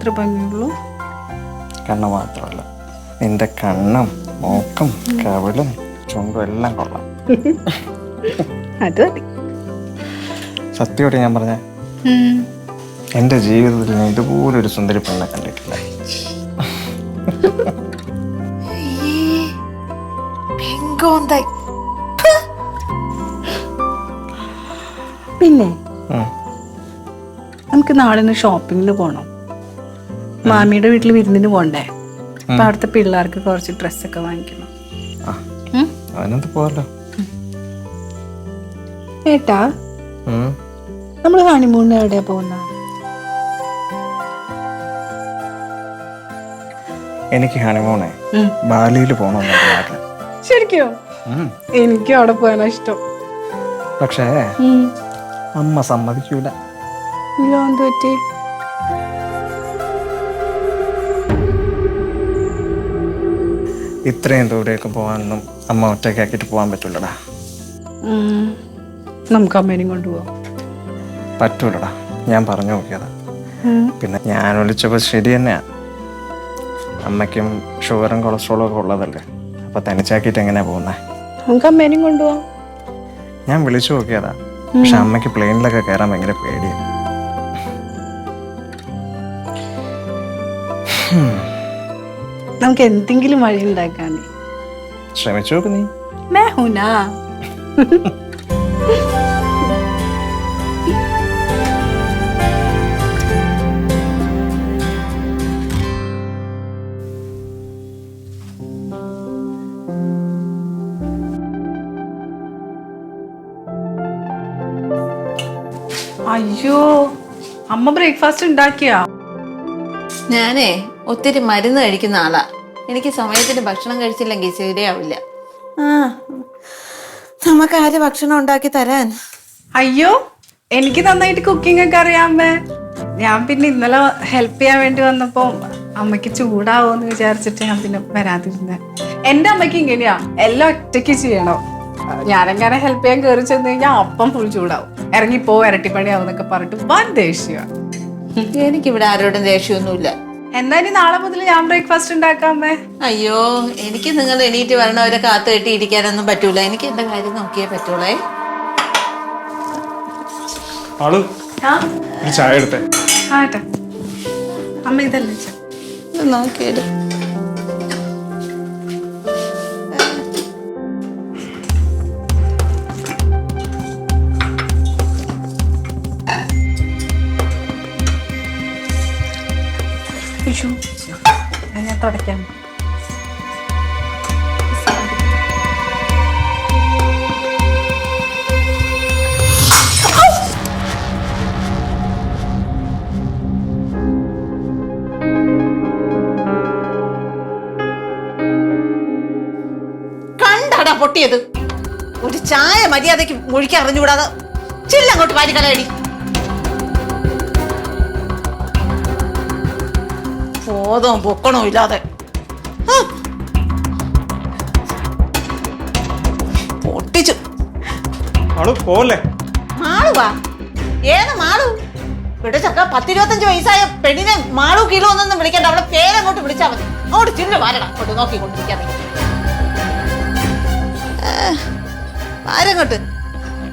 മാത്രമേ ഭംഗിയുള്ളൂ? കണ്ണ് മാത്രമല്ല. നിന്റെ കണ്ണും മൂക്കും കവിളും ചുണ്ടും എല്ലാം കൊള്ളാം. അത് മതി. സത്യമായിട്ട് ഞാൻ പറഞ്ഞ എന്റെ ജീവിതത്തിൽ ഞാൻ ഇതുപോലൊരു സുന്ദരി പെണ്ണെ കണ്ടിട്ടില്ല. പിന്നെ. നമുക്ക് നാളെ ഷോപ്പിങ്ങിന് പോകണം മാമിയുടെ വീട്ടിൽ വിരുന്നിന് പോണ്ടേ? അപ്പൊ അവിടുത്തെ പിള്ളേർക്ക് കുറച്ച് ഡ്രസ്സൊക്കെ വാങ്ങിക്കണം. ഏട്ടാ നമ്മൾ ഹണിമൂണിന് എവിടെയാ പോകുന്ന? എനിക്ക് ഹണിമൂണ് ബാലിയിൽ പോകണം ശരിക്കോ? എനിക്ക് അവിടെ പോകാനാ ഇഷ്ടം. പക്ഷേ അമ്മ സമ്മതിക്കൂല. എന്ത് പറ്റി ഇത്രയും ദൂരേക്ക് പോകാനൊന്നും അമ്മ ഒറ്റയ്ക്കാക്കിയിട്ട് പോകാൻ പറ്റൂലടാ. നമുക്ക് അമ്മേനെയും കൊണ്ടുപോവാം പറ്റൂലടാ. ഞാൻ പറഞ്ഞു നോക്കിയതാ. പിന്നെ ഞാൻ വിളിച്ചപ്പോൾ ശരി തന്നെയാ. അമ്മയ്ക്കും ഷുഗറും കൊളസ്ട്രോളും ഒക്കെ ഉള്ളതല്ലേ. അപ്പൊ തനിച്ചാക്കിയിട്ട് എങ്ങനെയാ പോകുന്നേ? നമുക്ക് അമ്മേനെയും കൊണ്ടുപോവാം ഞാൻ വിളിച്ചു നോക്കിയതാ. പക്ഷെ അമ്മയ്ക്ക് പ്ലെയിനിലൊക്കെ കയറാൻ ഭയങ്കര പേടിയാണ് നമുക്ക് എന്തെങ്കിലും വഴി ഉണ്ടാക്കാണ് ശ്രമിച്ചു നോക്ക് നീ. മേഹുന അയ്യോ അമ്മ ബ്രേക്ക്ഫാസ്റ്റ് ഉണ്ടാക്കിയാ? ഞാനേ ഒത്തിരി മരുന്ന് കഴിക്കുന്ന ആളാ. എനിക്ക് സമയത്തിന് ഭക്ഷണം കഴിച്ചില്ലെങ്കിൽ ശരിയാവില്ല. ആ നമുക്ക് ആര് ഭക്ഷണം ഉണ്ടാക്കി തരാൻ? അയ്യോ എനിക്ക് നന്നായിട്ട് കുക്കിംഗ് ഒക്കെ അറിയാമേ ഞാൻ പിന്നെ ഇന്നലെ ഹെൽപ്പ് ചെയ്യാൻ വേണ്ടി വന്നപ്പോ അമ്മയ്ക്ക് ചൂടാവോന്ന് വിചാരിച്ചിട്ട് ഞാൻ പിന്നെ വരാതിരുന്നെ. എന്റെ അമ്മയ്ക്ക് ഇങ്ങനെയാ എല്ലാം ഒറ്റയ്ക്ക് ചെയ്യണം. ഞാനെങ്ങനെ ഹെൽപ്പ് ചെയ്യാൻ കയറി ചെന്ന് കഴിഞ്ഞാൽ അപ്പം ഫുൾ ചൂടാവും. ഇറങ്ങിപ്പോ ഇരട്ടിപ്പണിയാവും എന്നൊക്കെ പറഞ്ഞിട്ട് വൻ ദേഷ്യമാണ് എനിക്കിവിടെ ആരോടും ദേഷ്യമൊന്നുമില്ല. എന്നാ ഇനി നാളെ മുതൽ ഞാൻ ബ്രേക്ക്ഫാസ്റ്റ് ഉണ്ടാക്കാമേ അയ്യോ എനിക്ക് നിങ്ങൾ എണീറ്റ് വരണവരെ കാത്തു കെട്ടിയിരിക്കാനൊന്നും പറ്റൂല. എനിക്ക് എന്റെ കാര്യം നോക്കിയേ പറ്റൂളേ ആൾ ആ? ഒരു ചായ എടുത്തേ. ആട്ടെ. അമ്മ ഇതല്ലേ നോക്കിയത് അത് കണ്ടടാ പൊട്ടിയത്. ഒരു ചായ മര്യാദയ്ക്ക് മുഴിക്കാൻ അറിഞ്ഞുകൂടാതെ ചില്ലങ്ങോട്ട് വാരിക്കളയടി ബോധവും പൊക്കണോ ഇല്ലാതെ. പൊട്ടിച്ചു. ആൾ പോലെ മാളുവാ ഏത് മാളു? ഇവിടെ ചക്ക പത്തിരുപത്തഞ്ച് വയസ്സായ പെണ്ണിനെ മാളു കിലോ ഒന്നും വിളിക്കണ്ട. അവളെ പേരങ്ങോട്ട് വിളിച്ചാൽ മതി. അങ്ങോട്ട് ചില്ല് വാരണം അങ്ങോട്ട് നോക്കിക്കൊണ്ടിരിക്കാൻ വാരങ്ങോട്ട്.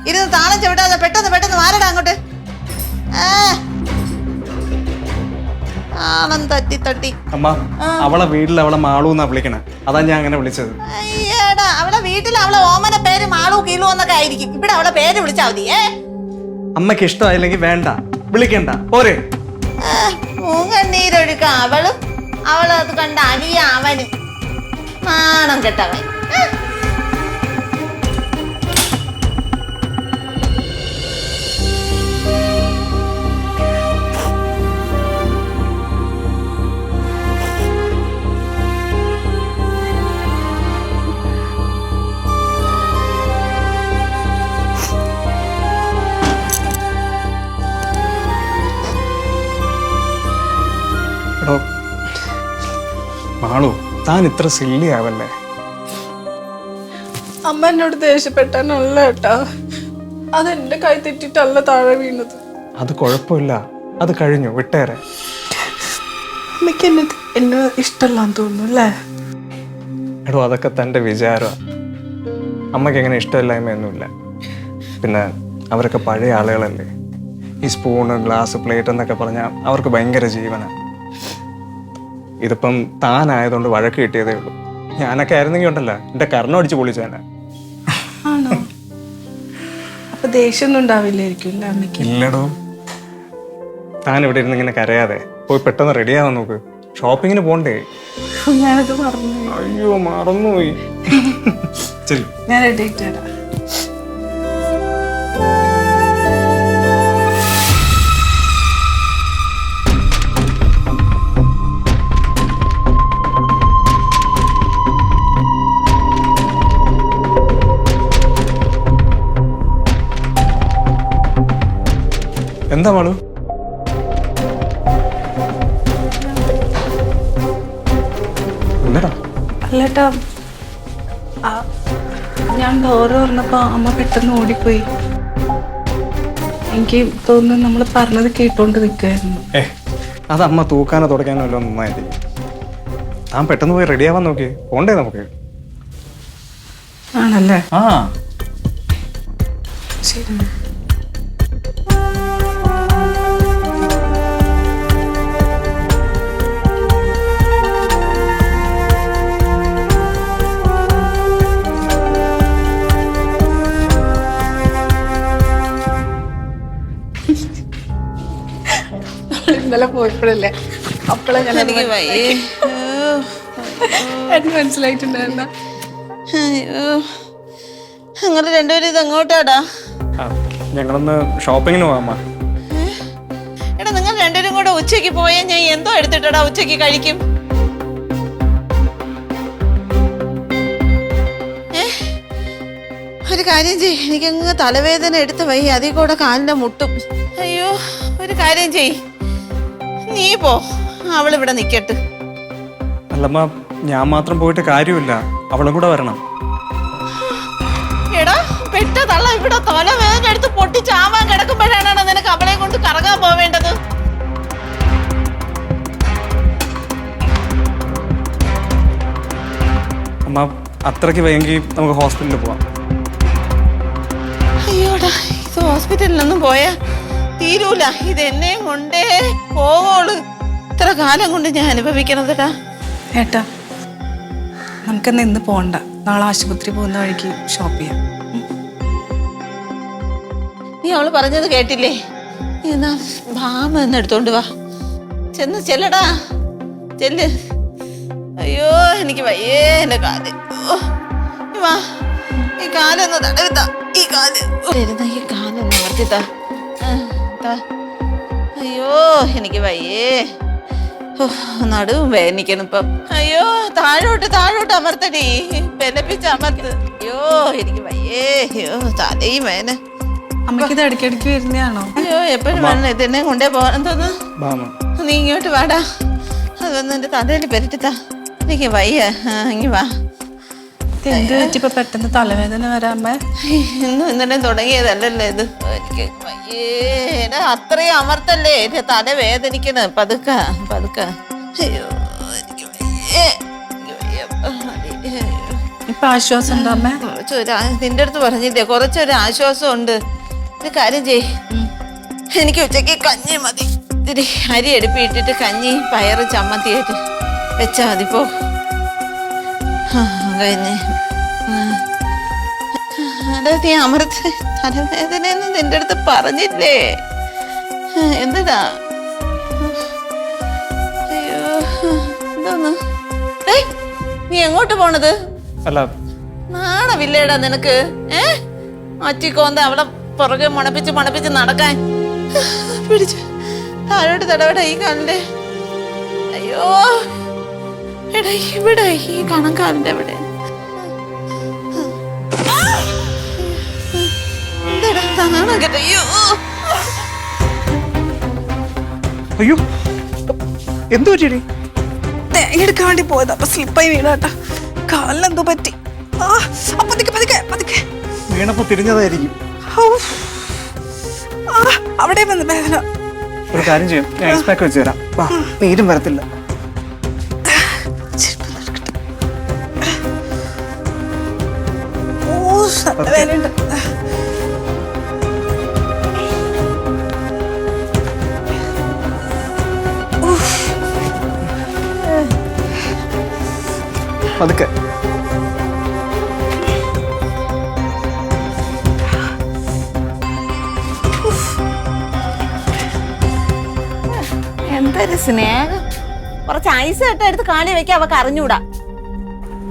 ഇരുന്ന് താളം ചവിട്ടാതെ പെട്ടെന്ന് പെട്ടെന്ന് വാരടാ അങ്ങോട്ട്. ആ. താളം തട്ടി തട്ടി? അമ്മ അവളെ വീട്ടിൽ അവളെ മാളു എന്നാ വിളിക്കണേ. അതാ ഞാൻ അങ്ങനെ വിളിച്ചത്. അയ്യേടാ അവളെ വീട്ടിൽ അവളെ ഓമന പേര് മാളു കീളു എന്നൊക്കെ ആയിരിക്കും. ഇവിടെ അവളെ പേര് വിളിച്ചാ മതി ഏ? അമ്മയ്ക്ക് ഇഷ്ടമായില്ലെങ്കിൽ വേണ്ട. വിളിക്കണ്ട. പോരെ. മൂങ്ങണ്ണീരൊഴുക്ക അവളും. അവളത് കണ്ട അനിയ അവനും. നാണം കെട്ടവൻ. എടോ മാളു താൻ ഇത്ര സില്ലി ആവല്ലേ അമ്മ എന്നോട് ദേഷ്യപ്പെട്ടാനല്ല അത് അതെന്റെ കൈ തെറ്റിട്ടല്ല താഴെ വീണത്. അത് കുഴപ്പമില്ല. അത് കഴിഞ്ഞു വിട്ടേരെ. അമ്മയ്ക്ക് എന്നെ എന്നെ ഇഷ്ടമല്ലാന്ന് തോന്നുന്നു അല്ലേ? എടോ അതൊക്കെ തന്റെ വിചാരമാണ് അമ്മയ്ക്ക് എങ്ങനെ ഇഷ്ടമില്ലായ്മയൊന്നുമില്ല. പിന്നെ അവരൊക്കെ പഴയ ആളുകളല്ലേ? ഈ സ്പൂണ് ഗ്ലാസ് പ്ലേറ്റ് എന്നൊക്കെ പറഞ്ഞാൽ അവർക്ക് ഭയങ്കര ജീവനാണ് ഇതിപ്പം താനായതുകൊണ്ട് വഴക്ക് കിട്ടിയതേ ഉള്ളൂ. ഞാനൊക്കെ ആയിരുന്നെങ്കിൽ ഉണ്ടല്ലോ. എന്റെ കർണം അടിച്ച് പൊളിച്ചേനെ ആണോ? അപ്പൊ ദേഷ്യമൊന്നും ഉണ്ടാവില്ലായിരിക്കും അല്ലേ അമ്മയ്ക്ക്? ഇല്ലടോ. താൻ ഇവിടെ ഇരുന്ന് ഇങ്ങനെ കരയാതെ പോയി പെട്ടെന്ന് റെഡിയാവാൻ നോക്ക്. ഷോപ്പിങ്ങിന് പോണ്ടേ? ഓ, ഞാനത് മറന്നു അയ്യോ മറന്നുപോയി. ചെല്ലു. ഞാൻ റെഡി ആയിട്ട് വരാം. എന്താ മാളു അല്ലേട്ടാ ഞാൻ ഡോറ് തുറന്നപ്പോ അമ്മ പെട്ടെന്ന് ഓടിപ്പോയി. എനിക്ക് തോന്നുന്നു നമ്മൾ പറഞ്ഞത് കേട്ടോണ്ട് നിൽക്കുമായിരുന്നു ഏ അത് അമ്മ തൂക്കാനോ തുടക്കാനോ നന്നായി. നന്നായിട്ട് താൻ പെട്ടെന്ന് പോയി റെഡിയാവാൻ നോക്കി പോണ്ടേ നമുക്ക്? ആണല്ലേ? ആ. ഇന്നലെ പോയപ്പോഴല്ലേ? അപ്പോഴാണ് ഞാൻ എനിക്ക് വയ്യേ. എനിക്ക് മനസ്സിലായിട്ടുണ്ടായിരുന്ന. നിങ്ങൾ രണ്ടുപേരും ഇത് എങ്ങോട്ടാടാ? ഞങ്ങളൊന്ന് ഷോപ്പിങ്ങിന് പോകാം എടാ നിങ്ങൾ രണ്ടുപേരും കൂടെ ഉച്ചയ്ക്ക് പോയാൽ ഞാൻ എന്തോ എടുത്തിട്ടടാ ഉച്ചയ്ക്ക് കഴിക്കും? ഒരു കാര്യം ചെയ് എനിക്കങ്ങ് തലവേദന എടുത്ത് വയ്യ. അതിൽ കൂടെ കാലിന്റെ മുട്ടും. അയ്യോ ഒരു കാര്യം ചെയ് നീ പോ. അവളിവിടെ നിക്കട്ട്. അല്ലമ്മ ഞാൻ മാത്രം പോയിട്ട് കാര്യമില്ല. അവളും കൂടെ വരണം. എടാ പെട്ട തള്ള ഇവിടെ തലവേദന എടുത്ത് പൊട്ടിച്ചാവാൻ കിടക്കുമ്പോഴാണ് നിനക്ക് അവളെ കൊണ്ട് കറങ്ങാൻ പോവേണ്ടത്? അമ്മ അത്രയ്ക്ക് വയ്യെങ്കിൽ നമുക്ക് ഹോസ്പിറ്റലിൽ പോവാം. അയ്യോടാ ഇത് ഹോസ്പിറ്റലിൽ ഹോസ്പിറ്റലിലൊന്നും പോയാ തീരൂല. ഇത് എന്നെ കൊണ്ടേ പോവോൾ. ഇത്ര കാലം കൊണ്ട് ഞാൻ അനുഭവിക്കണതടാ. ഏട്ടാ നമുക്കെന്ന് ഇന്ന് പോണ്ട. നാളെ ആശുപത്രി പോകുന്ന വഴിക്ക് ഷോപ്പ് ചെയ്യാം. നീ അവൾ പറഞ്ഞത് കേട്ടില്ലേ? നീ എന്നാ ഭാമ എന്ന് എടുത്തോണ്ട് വാ. ചെന്ന് ചെല്ലടാ. ചെല്ല്. അയ്യോ എനിക്ക് വയ്യേ എന്റെ കാൽ. വാ. ഈ കാലൊന്ന് തടവിത്താ. ഈ കാൽ. ഈ കാലൊന്ന് അമർത്തിത്താ ആ, താ. അയ്യോ എനിക്ക് വയ്യേ. നടുവും വേദനിക്കണം ഇപ്പം. അയ്യോ താഴോട്ട് താഴോട്ട് അമർത്തടി. ബലപ്പിച്ച് അമർത്ത്. അയ്യോ എനിക്ക് വയ്യേ. അയ്യോ തലയും വേന അമ്മയ്ക്ക് ഇത് ഇടയ്ക്കിടയ്ക്ക് വരുന്നതാണോ? അയ്യോ എപ്പോഴും വേണം. ഇതെന്നെ കൊണ്ടേ പോകാൻ തോന്നുന്നു ബാമ നീ ഇങ്ങോട്ട് വാടാ. അത് വന്ന് എന്റെ തലയിൽ പെരട്ടിത്താ. എനിക്ക് വയ്യ. ഇങ്ങി വാ. എന്ത് പറ്റിയപ്പോ പെട്ടെന്ന് തലവേദന വരാമേ ഇന്നും ഇന്നലെ തുടങ്ങിയതല്ലല്ലേ ഇത്. എനിക്ക് വയ്യേ എടാ അത്രയും അമർത്തല്ലേ? എന്റെ തല വേദനിക്കണ. പതുക്ക പതുക്ക. അയ്യോ എനിക്ക് വയ്യേ എനിക്ക് വയ്യ. അയ്യോ. ഇപ്പൊ ആശ്വാസം ഉണ്ടോ അമ്മേ? കുറച്ചൊരു ആ- നിന്റെ അടുത്ത് പറഞ്ഞില്ലേ കുറച്ചൊരു ആശ്വാസം ഉണ്ട്. ഒരു കാര്യം ചെയ് എനിക്ക് ഉച്ചയ്ക്ക് കഞ്ഞി മതി. ഇത്തിരി അരി എടുപ്പിട്ടിട്ട് കഞ്ഞി പയറ് ചമ്മന്തിയായിട്ട് വെച്ചാ മതി. പോ. കഴിഞ്ഞ് ആ. അമൃത് തലവേദനയെന്ന് നിന്റെ അടുത്ത് പറഞ്ഞില്ലേ? എന്തടാ അയ്യോ എന്തോന്ന് നീ എങ്ങോട്ട് പോണത്? അല്ല. നാണമില്ലേടാ നിനക്ക് ഏ? അച്ചിക്കോന്ത അവളെ പുറകെ മണപ്പിച്ച് മണപ്പിച്ച് നടക്കാൻ. പിടിച്ചു താഴോട്ട് തടവട ഈ അയ്യോ എടാ ഇവിടെ ഈ കണക്കാലിന്റെ അവിടെ അയ്യോ. എന്തു പറ്റിയടി തേങ്ങ എടുക്കാൻ വേണ്ടി പോയത്. അപ്പൊ സ്ലിപ്പായി വീണാട്ടാ. കാലിനെന്തോ പറ്റി. ആ പതുക്കെ പതുക്കെ പതുക്കെ. വീണപ്പോ തിരിഞ്ഞതായിരിക്കും. ആ, അവിടെ വന്ന് വേദന. ഒരു കാര്യം ചെയ്യും. ഞാൻ ഐസ് പാക്ക് വെച്ച് തരാം. വാ നീരും വരത്തില്ല. പതുക്കെ. എന്തൊരു സ്നേഹം. കുറച്ച് ഐസ് കെട്ട എടുത്ത് കാണി വെക്കാൻ അവക്ക് അറിഞ്ഞൂടാ.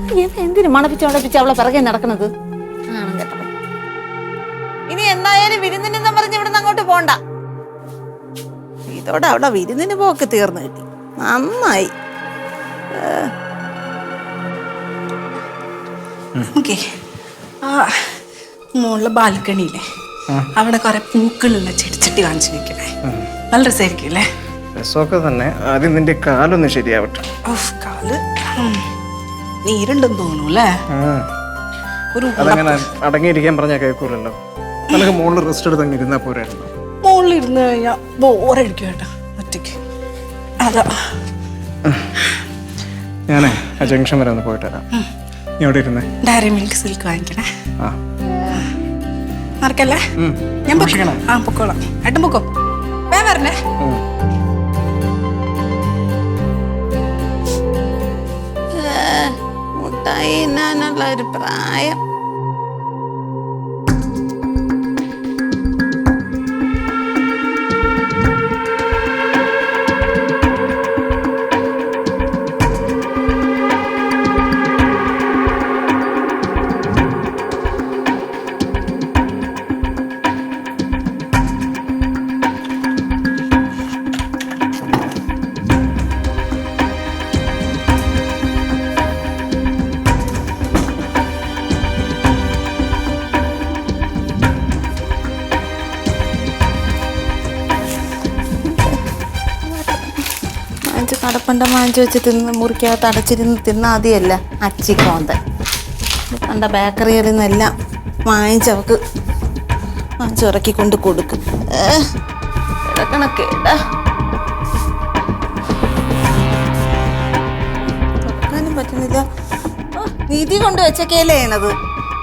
എന്തിനു എന്തിനു മണപ്പിച്ചോടപ്പിച്ച് അവളെ പിറകെ നടക്കുന്നത്? ആണം കേട്ടോ ഇനി എന്തായാലും വിരുന്നിനെന്നും പറഞ്ഞ് ഇവിടെ അങ്ങോട്ട് പോണ്ട. ഇതോടെ അവിടെ വിരുന്നിന് പോക്ക് തീർന്നു കിട്ടി. നന്നായി. ഓക്കെ. ആ മുകളിലെ ബാൽക്കണിയില്ലേ? അവിടെ കുറെ പൂക്കളുള്ള ചെടിച്ചട്ടി കാണിച്ചു വെക്കണേ. നല്ല രസമായിരിക്കും അല്ലേ? രസമൊക്കെ തന്നെ. ആദ്യം നിന്റെ കാലൊന്ന് ശരിയാവട്ടെ. കാൽ. നീരുണ്ടെന്ന് തോന്നുന്നു അല്ലേ? ഒരു അതങ്ങനെ അടങ്ങിയിരിക്കാൻ പറഞ്ഞാൽ കേൾക്കൂലല്ലോ. നമുക്ക് മുകളിൽ റെസ്റ്റ് എടുത്ത് അങ്ങ് ഇരുന്നാൽ പോരായിരുന്നു മുകളിൽ ഇരുന്ന് കഴിഞ്ഞാൽ ബോറടിക്കും കേട്ടോ ഒറ്റയ്ക്ക്. അതാ. ഞാനേ ആ ജംഗ്ഷൻ വരെ ഒന്ന് പോയിട്ട് വരാം. എവിടെ ഇരുന്നേ? ഡയറി മിൽക്ക് സിൽക്ക് വാങ്ങിക്കണേ. ആ. മറക്കല്ലേ ഞാൻ പൊക്കോളാം ആ പൊക്കോളാം. ഏട്ടൻ പൊക്കോ. വേ വരണേ. മുട്ടായി ഒരു പ്രായം. കടപ്പണ്ട മാഞ്ച് വെച്ച് തിന്ന് മുറിക്കകത്ത് അടച്ചിരുന്ന് തിന്നാൽ മതിയല്ല. അച്ചിക്കോന്ത കണ്ട ബേക്കറിയിൽ നിന്നെല്ലാം വാങ്ങിച്ച് അവക്ക് വാങ്ങിച്ചുറക്കി കൊണ്ട് കൊടുക്കും. പറ്റുന്നില്ല. നിധി കൊണ്ട് വെച്ചൊക്കെയല്ലേ ചെയ്യണത്?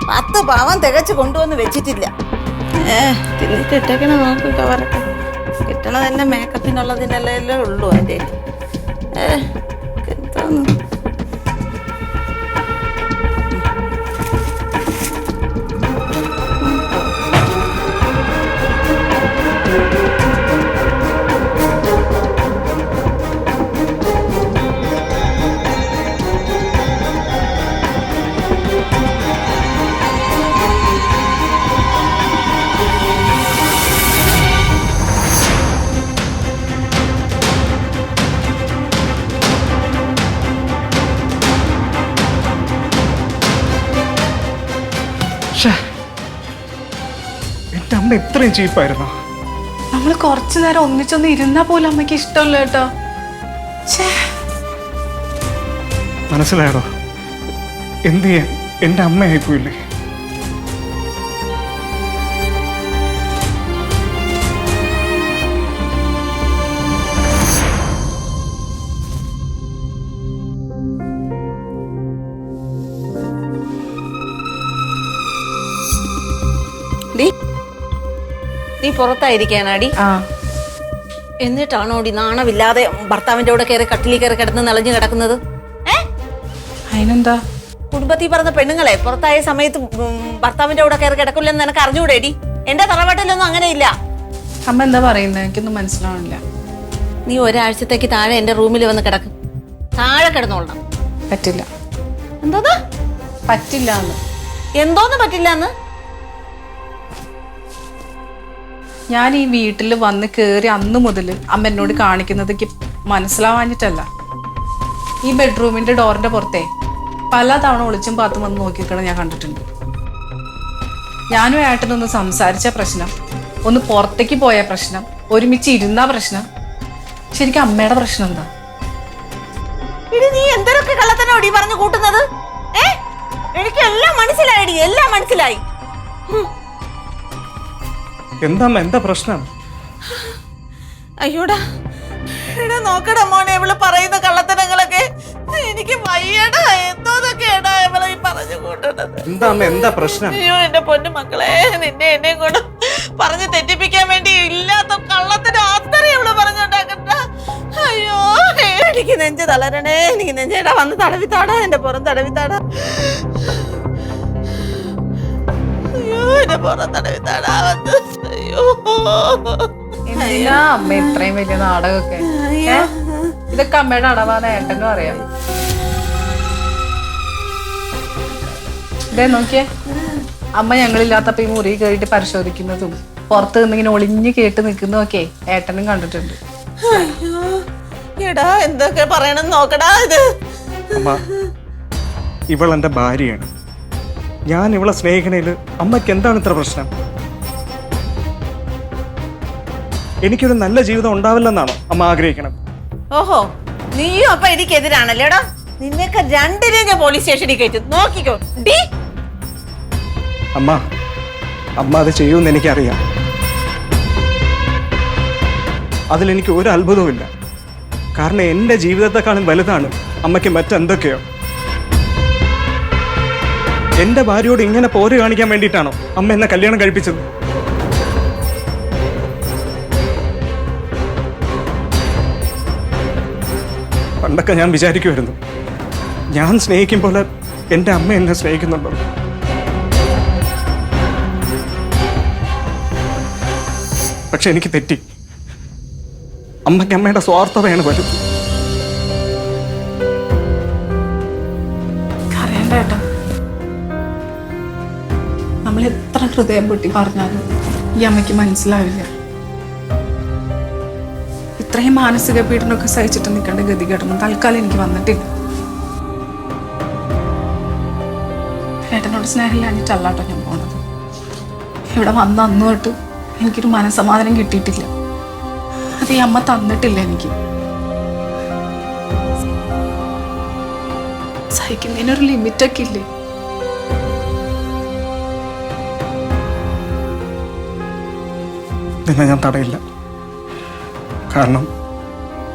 പത്ത് പാവം തികച്ച് കൊണ്ടുവന്ന് വെച്ചിട്ടില്ല. ഏ തിന്നിട്ട് ഇട്ടേക്കണ നോക്ക് കവറൊക്കെ. കിട്ടണതന്നെ മേക്കപ്പിനുള്ളതിനല്ലേ ഉള്ളൂ എന്റെ ഏ ശ്ശേ. എന്റെ അമ്മ ഇത്രയും ചീപ്പായിരുന്നു? നമ്മൾ കുറച്ചു നേരം ഒന്നിച്ചൊന്ന് ഇരുന്നാ പോലും അമ്മയ്ക്ക് ഇഷ്ടമല്ല കേട്ടോ. ഛേ. മനസ്സിലായടോ എന്ത് ചെയ്യാൻ? എന്റെ അമ്മയായിപ്പോയില്ലേ? പുറത്തായിരിക്കാനാടി. ആ. എന്നിട്ടാണോ ഡി നാണമില്ലാതെ ഭർത്താവിന്റെ കൂടെ കയറി കട്ടിലി കയറി കിടന്ന് നിളഞ്ഞു കിടക്കുന്നത്? അതിനെന്താ? കുടുംബത്തിൽ പറഞ്ഞ പെണ്ണുങ്ങളെ പുറത്തായ സമയത്ത് ഉം, ഭർത്താവിന്റെ കൂടെ കയറി കിടക്കില്ലെന്ന് നിനക്ക് അറിഞ്ഞൂടേടി എന്റെ തറവാട്ടിലൊന്നും അങ്ങനെ ഇല്ല അമ്മ എന്താ പറയുന്നത് എനിക്കൊന്നും മനസ്സിലാവണില്ല. നീ ഒരാഴ്ചത്തേക്ക് താഴെ എന്റെ റൂമിൽ വന്ന് കിടക്കും. താഴെ കിടന്നോളണം. പറ്റില്ല. എന്തോന്ന്? പറ്റില്ല എന്ന് എന്തോന്ന് പറ്റില്ല എന്ന് ഞാൻ ഈ വീട്ടിൽ വന്ന് കയറി അന്ന് മുതൽ അമ്മ എന്നോട് കാണിക്കുന്നത് എനിക്ക് മനസ്സിലാവാഞ്ഞിട്ടല്ല. ഈ ബെഡ്റൂമിന്റെ ഡോറിന്റെ പുറത്തെ പല തവണ ഒളിച്ചും പാത്തും വന്ന് നോക്കിക്കണം ഞാൻ കണ്ടിട്ടുണ്ട്. ഞാനും ഏട്ടനൊന്ന് സംസാരിച്ച പ്രശ്നം ഒന്ന് പുറത്തേക്ക് പോയ പ്രശ്നം ഒരുമിച്ച് ഇരുന്ന പ്രശ്നം ശരിക്കും അമ്മയുടെ പ്രശ്നം എന്താ? ഇടി നീ എന്തൊക്കെ കള്ളത്തനോടി പറഞ്ഞു കൂട്ടുന്നത്? ഏ? എനിക്ക് എല്ലാം മനസ്സിലായി. എല്ലാം മനസ്സിലായി എന്താ എന്താ പ്രശ്നം? അയ്യോടാ. എടാ നോക്കടാ മോനെ ഇവൾ പറയുന്ന കള്ളത്തരങ്ങളൊക്കെ എനിക്ക് വയ്യടാ. എന്തോന്നൊക്കെയാടാ ഇവളെ ഈ പറഞ്ഞു കൂട്ടണത് എന്താ അമ്മ? എന്താ പ്രശ്നം? അയ്യോ എന്റെ പൊന്നു മക്കളെ നിന്നെ എന്നെയും കൊണ്ട് പറഞ്ഞ് തെറ്റിപ്പിക്കാൻ വേണ്ടി ഇല്ലാത്ത കള്ളത്തിന് അത്രയും ഇവൾ പറഞ്ഞുണ്ടാക്കണ്ട. അയ്യോ എനിക്ക് നെഞ്ച് തളരണേ എനിക്ക് നെഞ്ചേടാ വന്ന് തടവിത്താടാ എന്റെ പുറം തടവിത്താടാ. അയ്യോ എന്റെ പുറം തടവിത്താടാ വന്ന് അയ്യോ. എന്തിനാ അമ്മ ഇത്രയും വലിയ നാടകമൊക്കെ. ഏ? ഇതൊക്കെ അമ്മയുടെ അടവാന്ന് ഏട്ടനും അറിയാം. ഇതേ നോക്കിയേ. അമ്മ ഞങ്ങളില്ലാത്തപ്പോ ഈ മുറി കയറിയിട്ട് പരിശോധിക്കുന്നതും പുറത്ത് നിന്നിങ്ങനെ ഒളിഞ്ഞു കേട്ട് നിൽക്കുന്നതൊക്കെ ഏട്ടനും കണ്ടിട്ടുണ്ട്. അയ്യോ. എടാ എന്തൊക്കെ പറയണം നോക്കടാ ഇത്. അമ്മ ഇവൾ എന്റെ ഭാര്യയാണ്. ഞാൻ ഇവളെ സ്നേഹിക്കണേൽ അമ്മയ്ക്ക് എന്താണ് ഇത്ര പ്രശ്നം? എനിക്കൊരു നല്ല ജീവിതം ഉണ്ടാവില്ലെന്നാണോ അമ്മ ആഗ്രഹിക്കണം ഓഹോ നീയും അപ്പൊ എനിക്കെതിരാണല്ലേടാ നിന്നൊക്കെ രണ്ടിനെയും ഞാൻ പോലീസ് സ്റ്റേഷനിൽ കയറ്റും. നോക്കിക്കോ. ഡി! അമ്മ അമ്മ അത് ചെയ്യുമെന്ന് എനിക്കറിയാം. അതിലെനിക്ക് ഒരു അത്ഭുതവുമില്ല. കാരണം എന്റെ ജീവിതത്തെക്കാളും വലുതാണ് അമ്മയ്ക്ക് മറ്റെന്തൊക്കെയോ. എന്റെ ഭാര്യയോട് ഇങ്ങനെ പോര് കാണിക്കാൻ വേണ്ടിയിട്ടാണോ അമ്മ എന്നെ കല്യാണം കഴിപ്പിച്ചത്? പണ്ടൊക്കെ ഞാൻ വിചാരിക്കുമായിരുന്നു. ഞാൻ സ്നേഹിക്കും പോലെ എന്റെ അമ്മ എന്നെ സ്നേഹിക്കുന്നുണ്ടോ? പക്ഷെ എനിക്ക് തെറ്റി. അമ്മയ്ക്ക് അമ്മയുടെ സ്വാർത്ഥതയാണ് വലുത്. ഹൃദയം പൊട്ടി പറഞ്ഞാലും ഈ അമ്മയ്ക്ക് മനസ്സിലാവില്ല. ഇത്രയും മാനസിക പീഡനമൊക്കെ സഹിച്ചിട്ട് നിൽക്കേണ്ട ഗതികേടൊന്നും തൽക്കാലം എനിക്ക് വന്നിട്ടില്ല. ഏട്ടനോട് സ്നേഹമില്ലാഞ്ഞിട്ടല്ലാട്ടോ ഞാൻ പോണത്. ഇവിടെ വന്ന അന്ന് തൊട്ട് എനിക്കൊരു മനസമാധാനം കിട്ടിയിട്ടില്ല. അത് ഈ അമ്മ തന്നിട്ടില്ല എനിക്ക്. സഹിക്കുന്നതിനൊരു ലിമിറ്റൊക്കെ ഇല്ലേ? നിന്നെ ഞാൻ തടയില്ല. കാരണം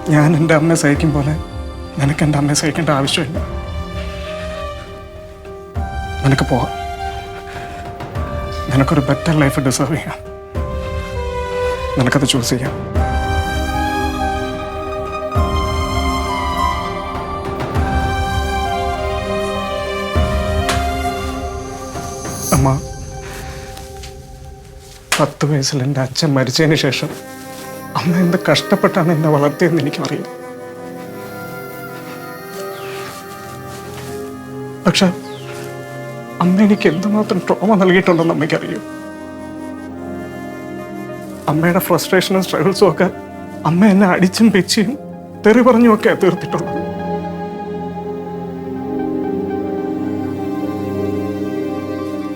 ഞാൻ എന്റെ അമ്മയെ സഹിക്കും പോലെ നിനക്ക് എന്റെ അമ്മയെ സഹിക്കേണ്ട ആവശ്യമില്ല. നിനക്ക് പോവാം. നിനക്കൊരു ബെറ്റർ ലൈഫ് ഡിസേർവ് ചെയ്യാം. നിനക്കത് ചൂസ് ചെയ്യാം. പത്ത് വയസ്സിൽ എന്റെ അച്ഛൻ മരിച്ചതിന് ശേഷം അമ്മ എന്ത് കഷ്ടപ്പെട്ടാണ് എന്നെ വളർത്തിയെന്ന് എനിക്കറിയാം പക്ഷെ അമ്മ എനിക്ക് എന്തുമാത്രം ട്രോമ നൽകിയിട്ടുണ്ടെന്ന് അമ്മയ്ക്കറിയൂ? അമ്മയുടെ ഫ്രസ്ട്രേഷനും സ്ട്രഗിൾസും ഒക്കെ അമ്മ എന്നെ അടിച്ചും പെച്ചിയും തെറി പറഞ്ഞും ഒക്കെ തീർത്തിട്ടുള്ളത്.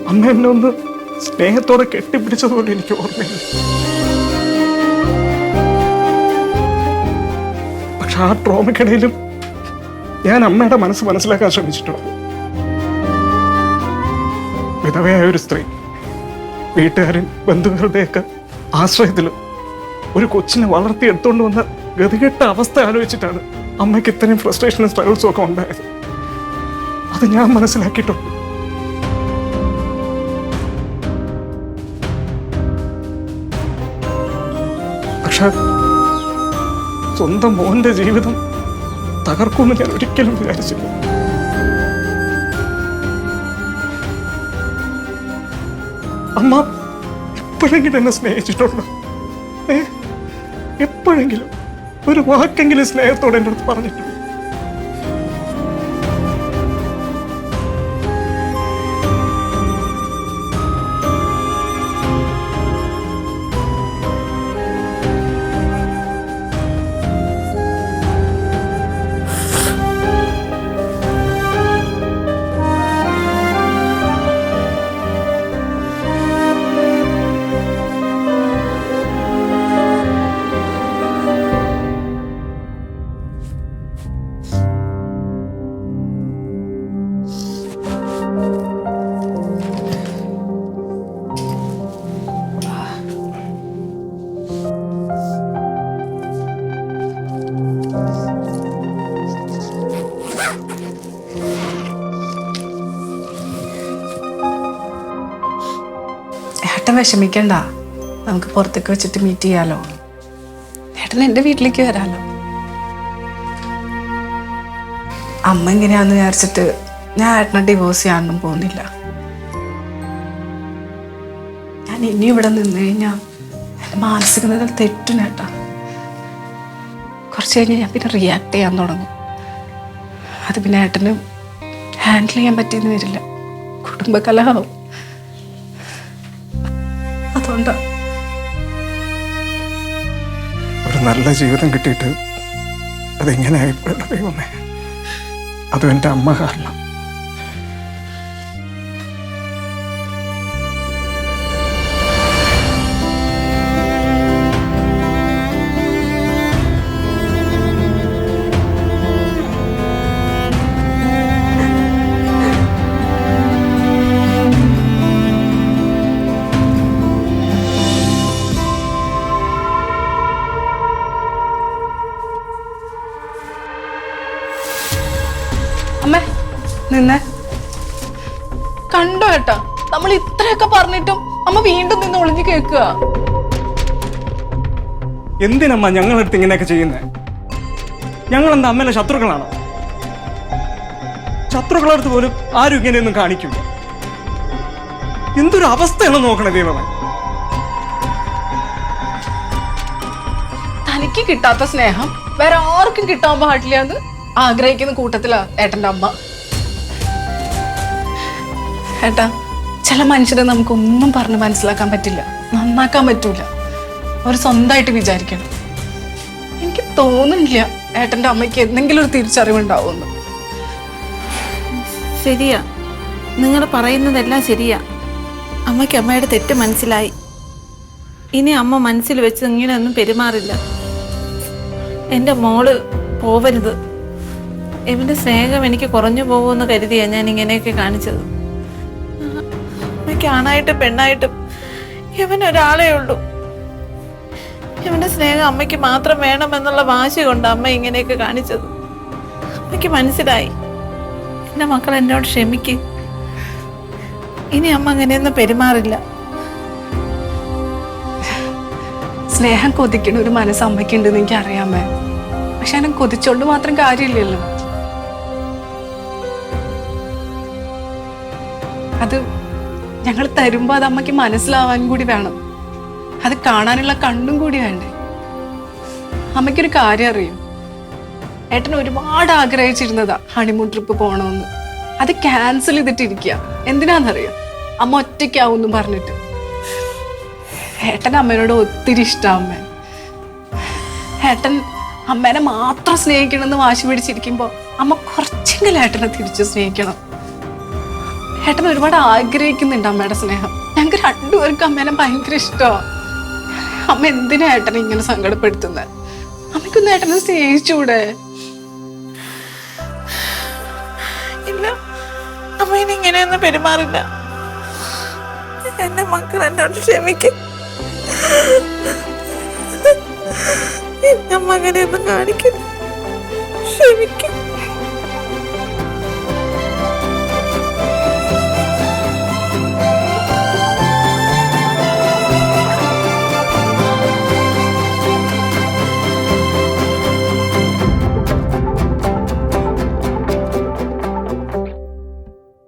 അമ്മ എന്നെ ഒന്ന് സ്നേഹത്തോടെ കെട്ടിപ്പിടിച്ചതുപോലെ എനിക്ക് ഓർമ്മയില്ല. പക്ഷെ ആ ട്രോമയ്ക്കിടയിലും ഞാൻ അമ്മയുടെ മനസ്സ് മനസ്സിലാക്കാൻ ശ്രമിച്ചിട്ടുണ്ട്. വിധവയായ ഒരു സ്ത്രീ വീട്ടുകാരും ബന്ധുക്കളുടെയൊക്കെ ആശ്രയത്തിൽ ഒരു കൊച്ചിനെ വളർത്തിയെടുത്തുകൊണ്ട് വന്ന ഗതികെട്ട അവസ്ഥ ആലോചിച്ചിട്ടാണ് അമ്മയ്ക്ക് ഇത്രയും ഫ്രസ്ട്രേഷനും സ്ട്രഗിൾസും ഒക്കെ ഉണ്ടായത്. അത് ഞാൻ മനസ്സിലാക്കിയിട്ടുണ്ട്. പക്ഷെ സ്വന്തം മോന്റെ ജീവിതം തകർക്കുമെന്ന് ഞാൻ ഒരിക്കലും വിചാരിച്ചില്ല. അമ്മ എപ്പോഴെങ്കിലും എന്നെ സ്നേഹിച്ചിട്ടുണ്ടോ? എപ്പോഴെങ്കിലും ഒരു വാക്കെങ്കിലും സ്നേഹത്തോടെ എന്റെ അടുത്ത് പറഞ്ഞിട്ടുണ്ട്? വിഷമിക്കണ്ട. നമുക്ക് പുറത്തേക്ക് വെച്ചിട്ട് മീറ്റ് ചെയ്യാലോ. ഏട്ടൻ എന്റെ വീട്ടിലേക്ക് വരാലോ. അമ്മ എങ്ങനെയാന്ന് വിചാരിച്ചിട്ട് ഞാൻ ഏട്ടനെ ഡിവോഴ്സ് ചെയ്യാനൊന്നും പോകുന്നില്ല. ഞാൻ ഇനി ഇവിടെ നിന്ന് കഴിഞ്ഞാൽ എന്റെ മാനസിക നില തെറ്റും ഏട്ടാ കുറച്ച് കഴിഞ്ഞ് ഞാൻ പിന്നെ റിയാക്ട് ചെയ്യാൻ തുടങ്ങും. അത് പിന്നെ ഏട്ടന് ഹാൻഡിൽ ചെയ്യാൻ പറ്റിയെന്ന് വരില്ല. കുടുംബകലഹാവും അതുകൊണ്ടാ ഒരു നല്ല ജീവിതം കിട്ടിയിട്ട് അതെങ്ങനെ ആയിപ്പോയുള്ള ദൈവമേ? അതും എന്റെ അമ്മ കാരണം. ഇത്രയൊക്കെ പറഞ്ഞിട്ടും അമ്മ വീണ്ടും നിന്ന് ഒളിഞ്ഞു കേൾക്കുക. എന്തിനമ്മ ഞങ്ങളടുത്ത് ഇങ്ങനെയൊക്കെ ചെയ്യുന്നത് ഞങ്ങൾ എന്താ അമ്മയുടെ ശത്രുക്കളാണോ? ശത്രുക്കളടുത്ത് പോലും ആരും ഇങ്ങനെയൊന്നും കാണിക്കില്ല. എന്തൊരു അവസ്ഥയാണ് നോക്കണേ ദൈവമേ. തനിക്ക് കിട്ടാത്ത സ്നേഹം വേറെ ആർക്കും കിട്ടാൻ പാടില്ല എന്ന് ആഗ്രഹിക്കുന്ന കൂട്ടത്തിലാ ഏട്ടന്റെ അമ്മ. ഏട്ടാ ചില മനുഷ്യരെ നമുക്കൊന്നും പറഞ്ഞ് മനസ്സിലാക്കാൻ പറ്റില്ല. നന്നാക്കാൻ പറ്റൂല. അവർ സ്വന്തമായിട്ട് വിചാരിക്കണം. എനിക്ക് തോന്നുന്നില്ല ഏട്ടന്റെ അമ്മയ്ക്ക് എന്തെങ്കിലും ഒരു തിരിച്ചറിവുണ്ടാവുമെന്ന്. ശരിയാ. നിങ്ങൾ പറയുന്നതെല്ലാം ശരിയാ. അമ്മയ്ക്ക് അമ്മയുടെ തെറ്റ് മനസ്സിലായി. ഇനി അമ്മ മനസ്സിൽ വെച്ച് ഇങ്ങനെയൊന്നും പെരുമാറില്ല. എന്റെ മോൾ പോവരുത്. ഇവന്റെ സ്നേഹം എനിക്ക് കുറഞ്ഞു പോകുമെന്ന് കരുതിയാണ് ഞാൻ ഇങ്ങനെയൊക്കെ കാണിച്ചത്. അമ്മയ്ക്ക് ആണായിട്ടും പെണ്ണായിട്ടും ഇവൻ ഒരാളേ ഉള്ളൂ. ഇവന്റെ സ്നേഹം അമ്മയ്ക്ക് മാത്രം വേണമെന്നുള്ള വാശി കൊണ്ട് അമ്മ ഇങ്ങനെയൊക്കെ കാണിച്ചത്. അമ്മയ്ക്ക് മനസ്സിലായി. എന്റെ മക്കൾ എന്നോട് ക്ഷമിക്ക്. ഇനി അമ്മ അങ്ങനെയൊന്നും പെരുമാറില്ല. സ്നേഹം കൊതിക്കുന്ന ഒരു മനസ്സ് അമ്മയ്ക്കുണ്ടെന്ന് എനിക്ക് അറിയാമേ പക്ഷെ അതിനും കൊതിച്ചോണ്ട് മാത്രം കാര്യമില്ലല്ലോ. അത് ഞങ്ങൾ തരുമ്പോ അത് അമ്മയ്ക്ക് മനസ്സിലാവാൻ കൂടി വേണം. അത് കാണാനുള്ള കണ്ണും കൂടി വേണ്ടേ? അമ്മയ്ക്കൊരു കാര്യം അറിയും? ഏട്ടൻ ഒരുപാട് ആഗ്രഹിച്ചിരുന്നതാ ഹണിമൂൺ ട്രിപ്പ് പോകണമെന്ന് അത് ക്യാൻസൽ ചെയ്തിട്ടിരിക്കുക എന്തിനാണെന്നറിയോ അമ്മ ഒറ്റയ്ക്കാവും പറഞ്ഞിട്ട്. ഏട്ടൻ അമ്മേനോട് ഒത്തിരി ഇഷ്ടമാണ് അമ്മ. ഏട്ടൻ അമ്മേനെ മാത്രം സ്നേഹിക്കണമെന്ന് വാശി പിടിച്ചിരിക്കുമ്പോൾ അമ്മ കുറച്ചെങ്കിലും ഏട്ടനെ തിരിച്ചു സ്നേഹിക്കണം. ഏട്ടൻ ഒരുപാട് ആഗ്രഹിക്കുന്നുണ്ട് അമ്മയുടെ സ്നേഹം. ഞങ്ങൾക്ക് രണ്ടുപേർക്കും അമ്മേനെ ഭയങ്കര ഇഷ്ടമാണ് അമ്മ എന്തിനാ ഏട്ടനെ ഇങ്ങനെ സങ്കടപ്പെടുത്തുന്നത് അമ്മയ്ക്കൊന്ന് ഏട്ടനെ സ്നേഹിച്ചൂടെ? ഇല്ല അമ്മ ഇനി ഇങ്ങനെയൊന്നും പെരുമാറില്ല. എന്റെ മക്കൾ എന്നോട് ക്ഷമിക്കും. എന്റെ അമ്മ അങ്ങനെയൊന്നും കാണിക്കുന്നു ക്ഷമിക്കും.